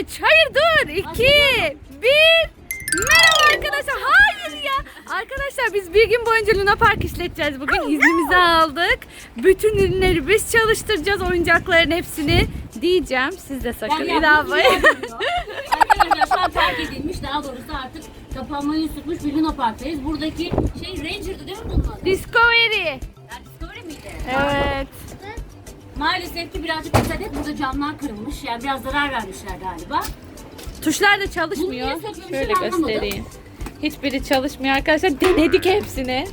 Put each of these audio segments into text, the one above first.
3, hayır dur. 2, 1. Merhaba arkadaşlar. Hayır ya. Arkadaşlar biz bir gün boyunca Luna Park işleteceğiz. Bugün iznimizi aldık. Bütün ürünleri biz çalıştıracağız. Oyuncakların hepsini diyeceğim. Siz de sakın inanmayın. yaptım, Arkadaşlar terk edilmiş daha doğrusu artık kapanmayı tutmuş bir Luna Park'tayız. Buradaki şey Ranger'dı değil mi bunun adı? Discovery. Yani Discovery miydi? Evet. Maalesef ki birazcık dikkat et burada camlar kırılmış. Yani biraz zarar vermişler galiba. Tuşlar da Bunu çalışmıyor. niye Şöyle anlamadım. göstereyim. Hiçbiri çalışmıyor arkadaşlar. Denedik hepsini.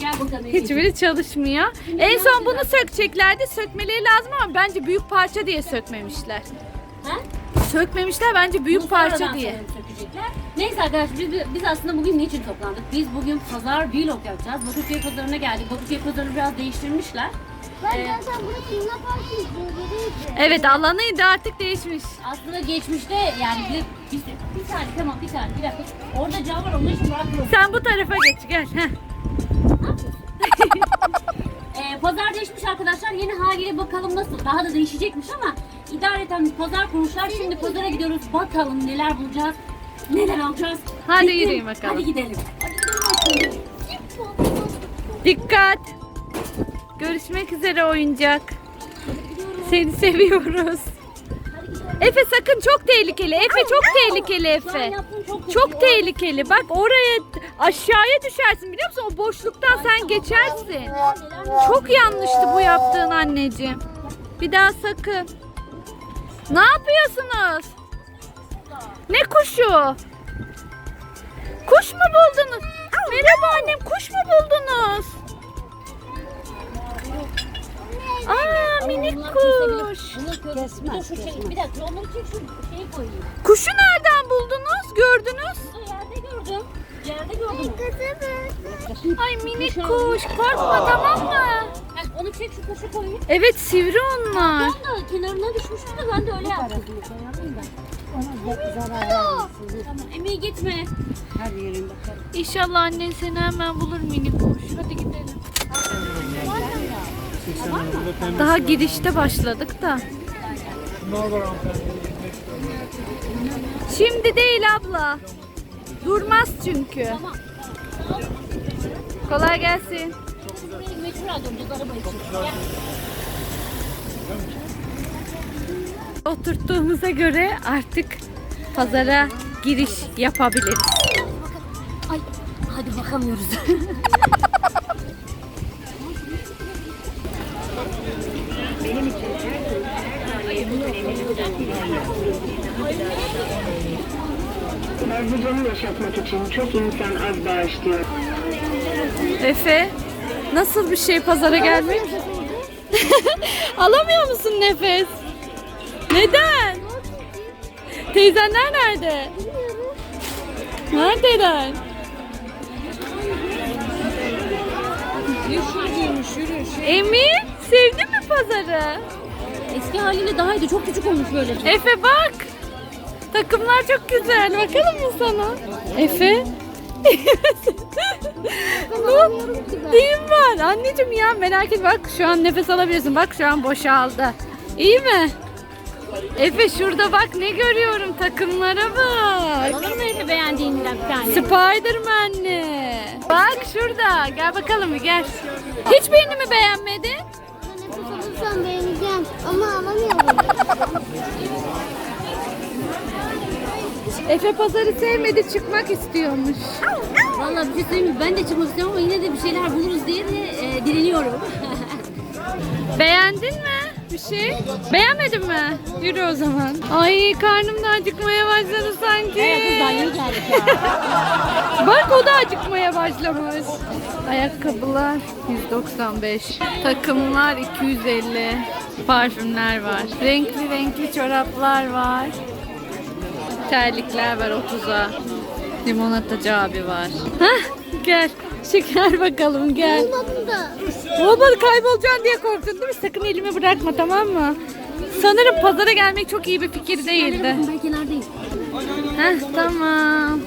Gel bakalım. Hiçbiri çalışmıyor. En son bunu sökeceklerdi. Sökmeleri lazım ama bence büyük parça diye sökmemişler. Ha? Sökmemişler bence büyük Bunu parça sonradan diye. sanırım sökecekler. Neyse arkadaşlar biz, biz aslında bugün niçin toplandık? Biz bugün pazar vlog yapacağız. Bakırköy pazarına geldik. Bakırköy pazarını biraz değiştirmişler. Ben Ee, zaten burası Luna. Evet alanıydı artık değişmiş. Aslında geçmişte yani bir, bir, bir saniye tamam bir saniye bir dakika. Orada cam var onun için bırakmıyorum. Sen bu tarafa geç gel. Heh. Ee, pazar değişmiş arkadaşlar. Yeni haliyle bakalım nasıl. Daha da değişecekmiş ama idareten bir pazar kurmuşlar. Şimdi pazara gidiyoruz. Bakalım neler bulacağız. Neler alacağız. Hadi Gidelim. yürüyün bakalım. Hadi gidelim. Hadi gidelim. Dikkat. Görüşmek üzere oyuncak. Seni seviyoruz. Efe sakın çok tehlikeli. Efe çok tehlikeli Efe. Çok tehlikeli. Bak oraya aşağıya düşersin biliyor musun? O boşluktan sen geçersin. Çok yanlıştı bu yaptığın anneciğim. Bir daha sakın. Ne yapıyorsunuz? Ne kuşu? Kuş mu buldunuz? Merhaba annem kuş mu buldunuz? Aa minik kuş. Kesmez. Bir, şey, bir dakika onun için şu şeyi koyayım. Kuşu nereden buldunuz? Gördünüz? Yerde gördüm. Yerde gördüm. Ay minik kuş. Korkma tamam mı? Onu çek şu kuşu koyayım. Evet sivri onlar. Ben de kenarına düşmüştü de ben de öyle yaptım. Tamam Emeğe gitme. İnşallah annen seni hemen bulur minik kuş. Hadi gidelim. Daha girişte başladık da. Şimdi değil abla. Durmaz çünkü. Kolay gelsin. Oturttuğumuza göre artık pazara giriş yapabiliriz. Ay hadi bakamıyoruz. Özlücanı yaşatmak için çok insan az bağışlıyor. Efe, nasıl bir şey pazara gelmek? Alamıyor musun nefes? Neden? Teyzenler nerede? Neredeler? Emin, sevdin mi pazarı? Eski haliyle daha iyiydi. Çok küçük olmuş böyle. Efe bak. Takımlar çok güzel. Bakalım mı sana? Efe. Bu neyim var? Anneciğim ya merak etme. Bak şu an nefes alabiliyorsun. Bak şu an boşaldı. İyi mi? Efe şurada bak ne görüyorum. Takımlara bak. Alır mı Efe beğendiğinden bir tane? Spiderman'li. Bak şurada. Gel bakalım bir gel. Hiçbirini mi beğenmedin? Nefes alırsam beğeneceğim ama alamıyorum. Efe pazarı sevmedi çıkmak istiyormuş. Vallahi bir şey söyleyeyim mi? Ben de çıkmak istiyorum ama yine de bir şeyler buluruz diye de e, direniyorum. Beğendin mi bir şey? Beğenmedin mi? Yürü o zaman. Ay karnım da acıkmaya başladı sanki. Yeni geldik ya. Bak o da acıkmaya başlamış. Ayakkabılar 195. Takımlar 250. Parfümler var. Renkli renkli çoraplar var. Terlikler var 30'a. Limonatacı abi var. Hah gel. Şeker bakalım gel. Olmadı da. Olmadı kaybolacaksın diye korktun değil mi? Sakın elimi bırakma tamam mı? Sanırım pazara gelmek çok iyi bir fikir değildi. Ben kenardayım. Heh tamam.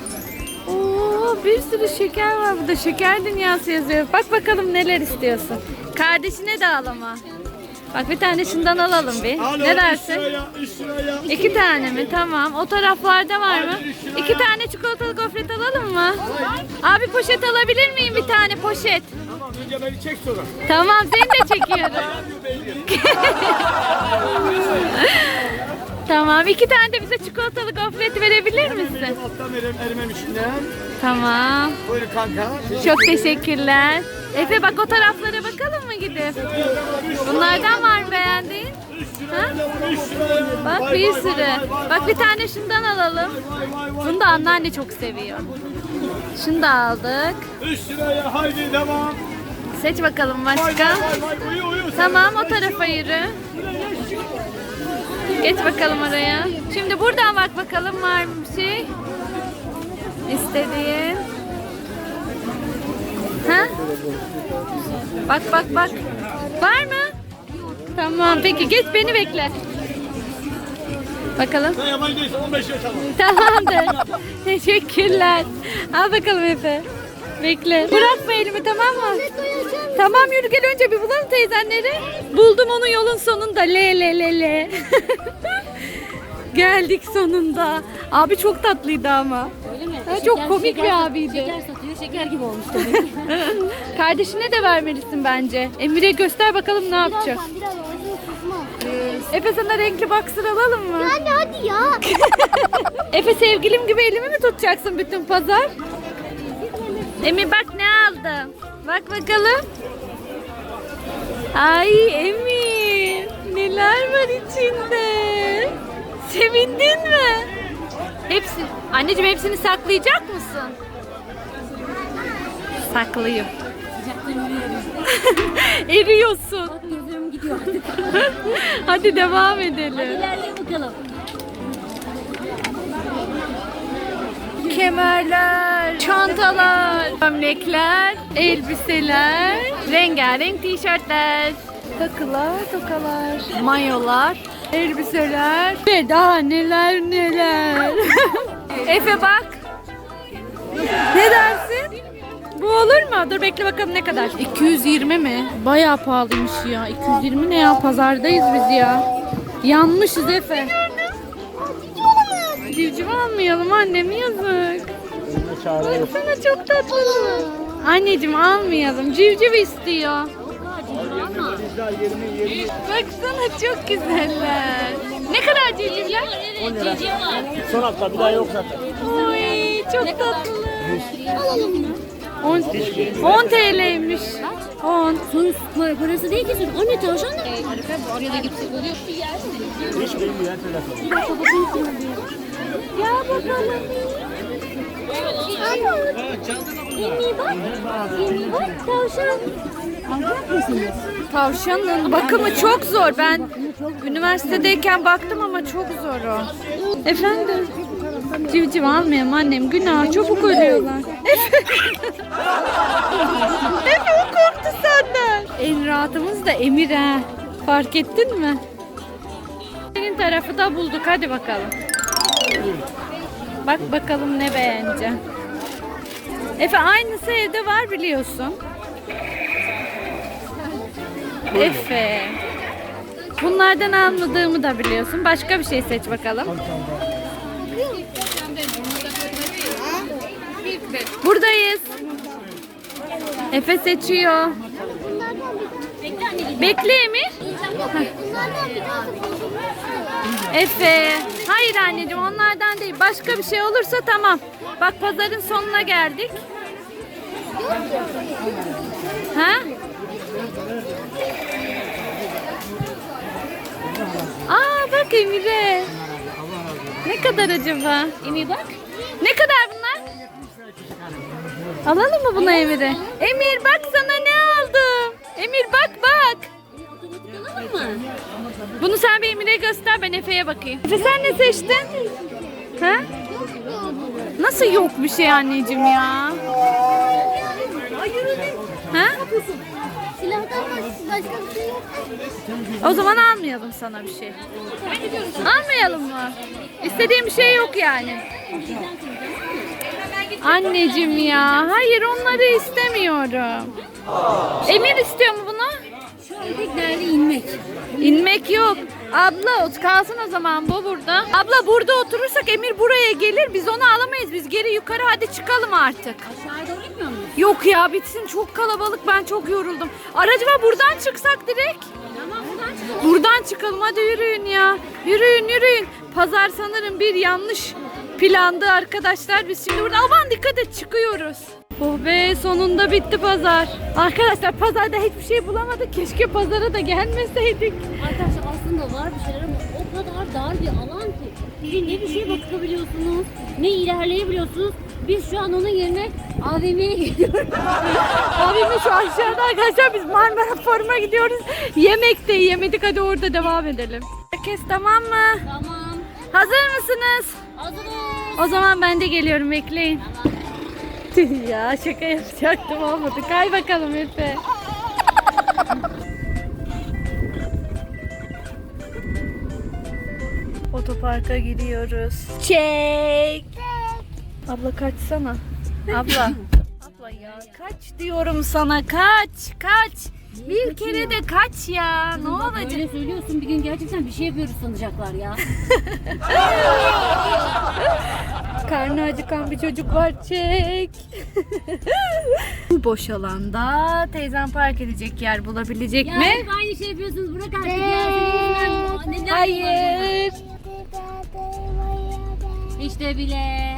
Oo, bir sürü şeker var burada. Şeker dünyası yazıyor. Bak bakalım neler istiyorsun. Kardeşine de al ama. Bak bir tane şundan alalım bir. Alo, Ne üç dersin? liraya, üç liraya. İki tane mi? Tamam. O taraflarda var mı? İki tane çikolatalı gofret alalım mı? Abi poşet alabilir miyim bir tane poşet? Tamam önce beni çek sonra. Tamam seni de çekiyorum. tamam iki tane de bize çikolatalı gofret verebilir misin? Alttan verelim erimem içinden. Tamam. Buyurun kanka. Çok teşekkürler. Efe bak o taraflara bakalım mı gidip? Bunlardan var mı beğendiğin? Ha? Bak bir sürü. Bak bir tane şundan alalım. Bunu da anneanne çok seviyor. Şunu da aldık. Üç liraya haydi devam. Seç bakalım başka. Tamam o tarafa yürü. Geç bakalım oraya. Şimdi buradan bak bakalım var mı bir şey? İstediğin. Ha? Bak bak bak. Var mı? Tamam peki geç beni bekle. Bakalım. Sen yabancı değilsin 15 yaş ama. Tamamdır. Teşekkürler. Al bakalım Efe. Bekle. Bırakma elimi tamam mı? Tamam yürü gel önce bir bulalım teyzenleri. Buldum onu yolun sonunda. Le le le le. Geldik sonunda. Abi çok tatlıydı ama. Öyle mi? Ha, çok komik bir abiydi. Şeker satıyor. Şeker gibi olmuş ki. Kardeşine de vermelisin bence. Emir'e göster bakalım ne yapacak. Birazdan biraz ağzını susma. Efe sana renkli boxer alalım mı? Anne hadi ya. Efe sevgilim gibi elimi mi tutacaksın bütün pazar? Emir bak ne aldım. Bak bakalım. Ay Emir. Neler var içinde? Sevindin mi? Hepsi. Anneciğim hepsini saklayacak mısın? Yürüyorum. Eriyorsun. Bak gözlerim gidiyor artık. Hadi devam edelim. İlerleye bakalım. Kemerler, çantalar, gömlekler, elbiseler, rengarenk tişörtler, takılar, tokalar, mayolar, elbiseler ve daha neler neler. Efe bak. Ne dersin? Bu olur mu? Dur bekle bakalım ne kadar. 220 mi? Bayağı pahalıymış ya. 220 ne ya? Pazardayız biz ya. Yanmışız Efe. Civciv almayalım annem yazık. Baksana çok tatlı. Anneciğim almayalım. Civciv istiyor. Baksana çok güzeller. Ne kadar civcivler? Cici var. Son hafta bir daha yok zaten. Oy çok tatlı. 10 10 TL'ymiş. 10. Sonuç para, parası değil ki. O ne tavşan da? Oraya da gitsek oluyor. Hiç bilmiyor telefon. Ya bakalım. Yemeği bak. Yemeği bak. Tavşan. Tavşanın bakımı çok zor. Ben üniversitedeyken baktım ama çok zor o. Efendim? Civciv almayalım annem. Günah çabuk ölüyorlar. Efe. Efe o korktu senden. En rahatımız da Emir ha. Fark ettin mi? Senin tarafı da bulduk. Hadi bakalım. Bak bakalım ne beğeneceksin. Efe aynısı evde var biliyorsun. Efe. Bunlardan almadığımı da biliyorsun. Başka bir şey seç bakalım. Buradayız. Efe seçiyor. Bekle Emir. Efe. Hayır anneciğim onlardan değil. Başka bir şey olursa tamam. Bak pazarın sonuna geldik. Ha? Aa bak Emir'e. Ne kadar acaba? Emir bak. Ne kadar bunlar? Alalım mı buna Emir'e? Emir bak sana ne aldım. Emir bak bak. Mı? Bunu sen bir Emir'e göster ben Efe'ye bakayım. Efe sen ne seçtin? Ha? Nasıl yok bir şey anneciğim ya? Ha? O zaman almayalım sana bir şey. Almayalım mı? İstediğim bir şey yok yani. Anneciğim ya. Hayır onları istemiyorum. Emir istiyor mu bunu? Tek derdi inmek. İnmek yok. Abla ot kalsın o zaman bu burada. Abla burada oturursak Emir buraya gelir. Biz onu alamayız. Biz geri yukarı hadi çıkalım artık. Aşağıya doğru gitmiyor muyuz? Yok ya bitsin çok kalabalık ben çok yoruldum. Aracıma buradan çıksak direkt. Tamam buradan çıkalım. Buradan çıkalım hadi yürüyün ya. Yürüyün yürüyün. Pazar sanırım bir yanlış plandı arkadaşlar. Biz şimdi burada aman dikkat et çıkıyoruz. Oh be sonunda bitti pazar. Arkadaşlar pazarda hiçbir şey bulamadık. Keşke pazara da gelmeseydik. Arkadaşlar aslında var bir şeyler ama o kadar dar bir alan ki. Siz ne bir şeye bakabiliyorsunuz, ne ilerleyebiliyorsunuz. Biz şu an onun yerine AVM'ye gidiyoruz. Abimiz şu aşağıda arkadaşlar biz Marmara Forum'a gidiyoruz. Yemek de yemedik hadi orada devam edelim. Herkes tamam mı? tamam. Hazır mısınız? Hazırız. O zaman ben de geliyorum bekleyin. Tamam. Tüh ya şaka yapacaktım olmadı. Kay bakalım Efe. Otoparka gidiyoruz. Çek. Abla kaçsana. Abla. Abla ya kaç diyorum sana kaç kaç. Bir kere de kaç ya. Ne Bak olacak? Böyle söylüyorsun bir gün gerçekten bir şey yapıyoruz sanacaklar ya. Karnı acıkan bir çocuk var çek. Bu boş alanda teyzem park edecek yer bulabilecek ya mi? hep aynı şey yapıyorsunuz. Bırak artık ya. Senin yüzünden neler Hayır. İşte bile.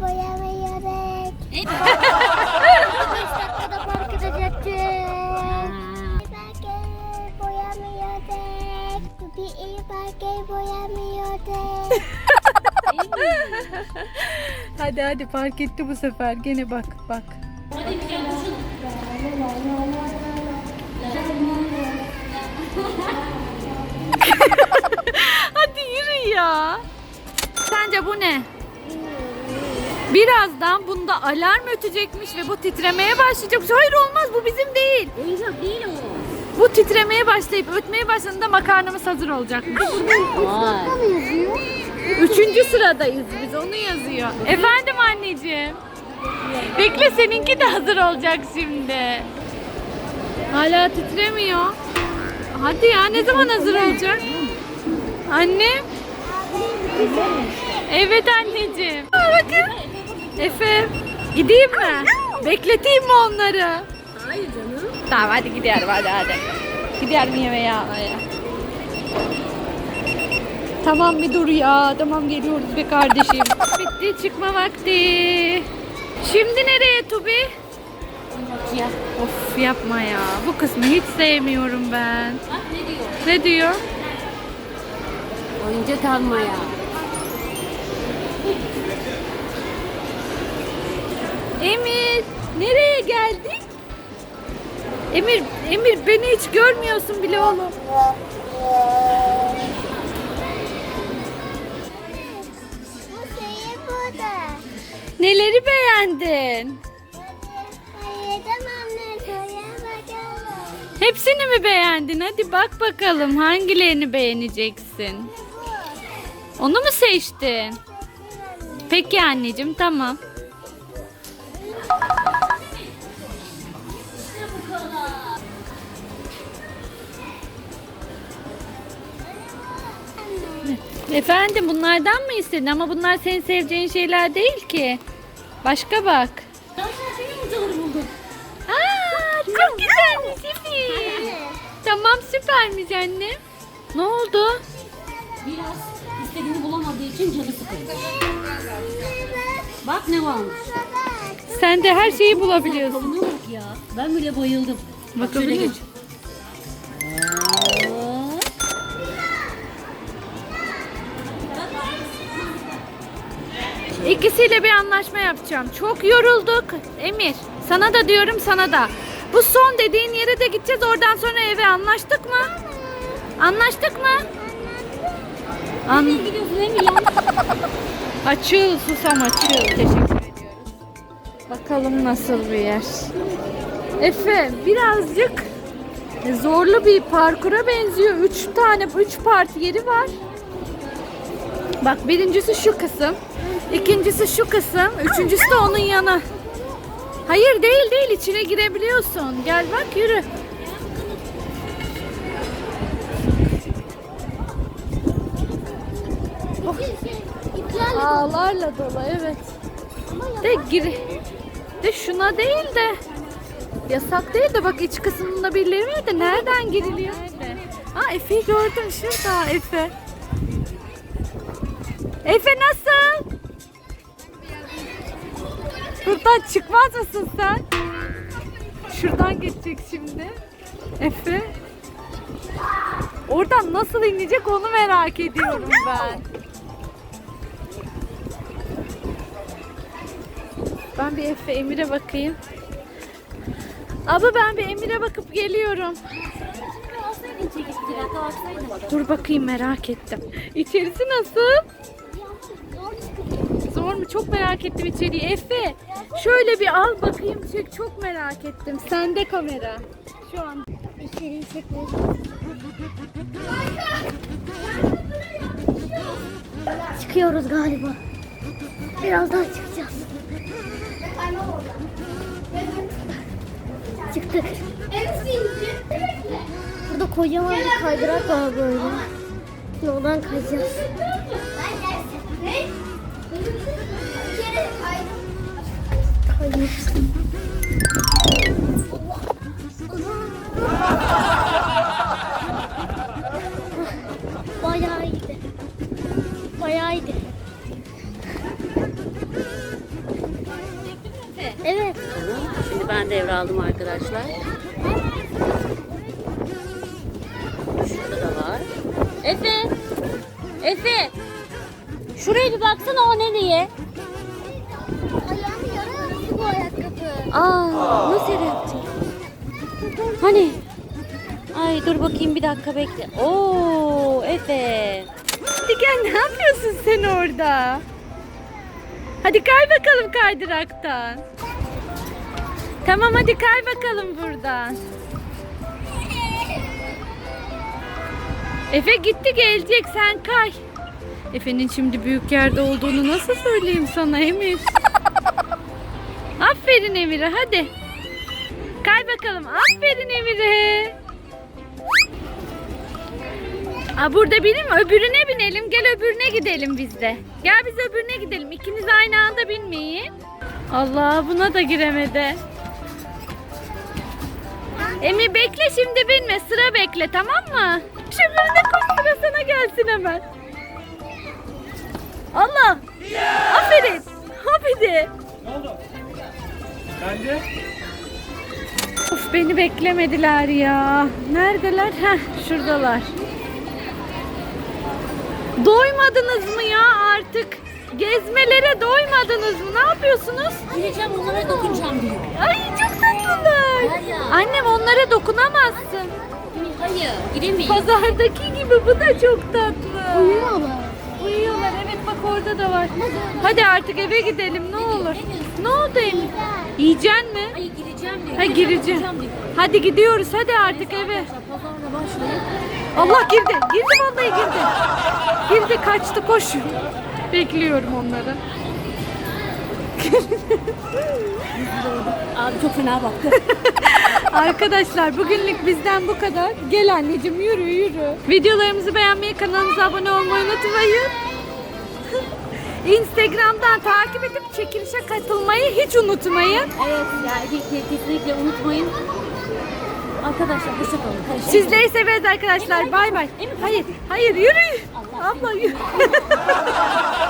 boyamıyoruz. Hep- 5 dakikada park edecektik. Parke boyamıyorduk. Bir iyi parke boyamıyorduk. Hadi hadi park etti bu sefer. Gene bak bak. Hadi bir gel koşun. Hadi yürü ya. Sence bu ne? Birazdan bunda alarm ötecekmiş ve bu titremeye başlayacak. Hayır olmaz bu bizim değil. Oyuncak değil o. Bu titremeye başlayıp ötmeye başladığında makarnamız hazır olacakmış. Vay. Üçüncü sıradayız biz onu yazıyor. Efendim anneciğim. Bekle seninki de hazır olacak şimdi. Hala titremiyor. Hadi ya ne zaman hazır olacak? Annem. Evet anneciğim. Aa, bakın. Efe gideyim mi? Bekleteyim mi onları? Hayır canım. Tamam hadi gidelim hadi hadi. Gidelim yemeğe almaya. Tamam bir dur ya. Tamam geliyoruz be kardeşim. Bitti çıkma vakti. Şimdi nereye Tubi? Oyuncakçıya. Of yapma ya. Bu kısmı hiç sevmiyorum ben. Bak ne diyor? Ne diyor? Oyuncak almaya. Emir nereye geldik? Emir, Emir beni hiç görmüyorsun bile oğlum. Neleri beğendin? Hepsini mi beğendin? Hadi bak bakalım hangilerini beğeneceksin. Onu mu seçtin? Peki anneciğim tamam. Efendim bunlardan mı istedin? Ama bunlar senin seveceğin şeyler değil ki. Başka bak. Ben senin oyuncakları buldum. Aa, çok güzelmiş mi? Tamam süpermiş annem. Ne oldu? Biraz istediğini bulamadığı için canı sıkıldı. Bak ne varmış. Sen de her şeyi bulabiliyorsun. Bak ya. Ben bile bayıldım. Bak şöyle Bakabilir geç. İkisiyle bir anlaşma yapacağım. Çok yorulduk. Emir, sana da diyorum sana da. Bu son dediğin yere de gideceğiz. Oradan sonra eve anlaştık mı? Anlaştık mı? An Nereye gidiyorsun Emir açıl susam açıl. Teşekkür ediyoruz. Bakalım nasıl bir yer. Efe birazcık zorlu bir parkura benziyor. Üç tane, üç parti yeri var. Bak birincisi şu kısım. ikincisi şu kısım. Üçüncüsü de onun yanı. Hayır değil değil içine girebiliyorsun. Gel bak yürü. Oh. Ağlarla dolu evet. De gir. De şuna değil de. Yasak değil de bak iç kısmında birileri var da nereden giriliyor? Nerede? Ha Efe'yi gördün şurada Efe. Efe nasıl? Buradan çıkmaz mısın sen? Şuradan geçecek şimdi. Efe. Oradan nasıl inecek onu merak ediyorum ben. Ben bir Efe Emir'e bakayım. Abla ben bir Emir'e bakıp geliyorum. Dur bakayım merak ettim. İçerisi nasıl? Çok merak ettim içeriği. Efe şöyle bir al bakayım çek. Çok merak ettim. Sende kamera. Şu an. içeriği çekmeye Çıkıyoruz galiba. Birazdan çıkacağız. Çıktık. Burada kocaman bir kaydırak var böyle. Yoldan kayacağız. İyiydi. Evet. Şimdi ben devraldım arkadaşlar. Şurada da var. Efe! Efe! Şuraya bir baksana o nereye? Ayağımı yaraladı bu ayakkabı. Aa, nasıl yapacak? Hani? Ay dur bakayım bir dakika bekle. Oo, Efe. Gel ne yapıyorsun sen orada? Hadi kay bakalım kaydıraktan. Tamam hadi kay bakalım buradan. Efe gitti gelecek sen kay. Efe'nin şimdi büyük yerde olduğunu nasıl söyleyeyim sana Emir? Aferin Emir'e hadi. Kay bakalım. Aferin Emir'e. Aa, burada biri mi? Öbürüne binelim. Gel öbürüne gidelim biz de. Gel biz öbürüne gidelim. İkiniz aynı anda binmeyin. Allah buna da giremedi. Emi bekle şimdi binme. Sıra bekle tamam mı? Şu öbürüne koş sıra sana gelsin hemen. Allah. Aferin. Hadi. Ne oldu? Bence Of beni beklemediler ya. Neredeler? Heh şuradalar. Doymadınız mı ya artık? Gezmelere doymadınız mı? Ne yapıyorsunuz? Gireceğim onlara dokunacağım diyor. Ay çok tatlılar. Annem onlara dokunamazsın. Hayır, giremeyiz. Pazardaki gibi bu da çok tatlı. Uyuyorlar. Uyuyorlar evet bak orada da var. Hadi artık eve gidelim ne olur. Ne oldu Emir? Yiyeceksin mi? Hayır gireceğim diyor. Ha gireceğim. Hadi gidiyoruz hadi artık eve. Pazarla başlayıp Allah girdi. Girdi vallahi girdi. Girdi kaçtı koş. Bekliyorum onları. Abi çok fena baktı. Arkadaşlar bugünlük bizden bu kadar. Gel anneciğim yürü yürü. Videolarımızı beğenmeyi, kanalımıza abone olmayı unutmayın. Instagram'dan takip edip çekilişe katılmayı hiç unutmayın. evet yani ke- kesinlikle unutmayın. Arkadaşlar hoşçakalın. Sizleri severiz arkadaşlar. Bay bay. Hayır, hayır yürü. Abla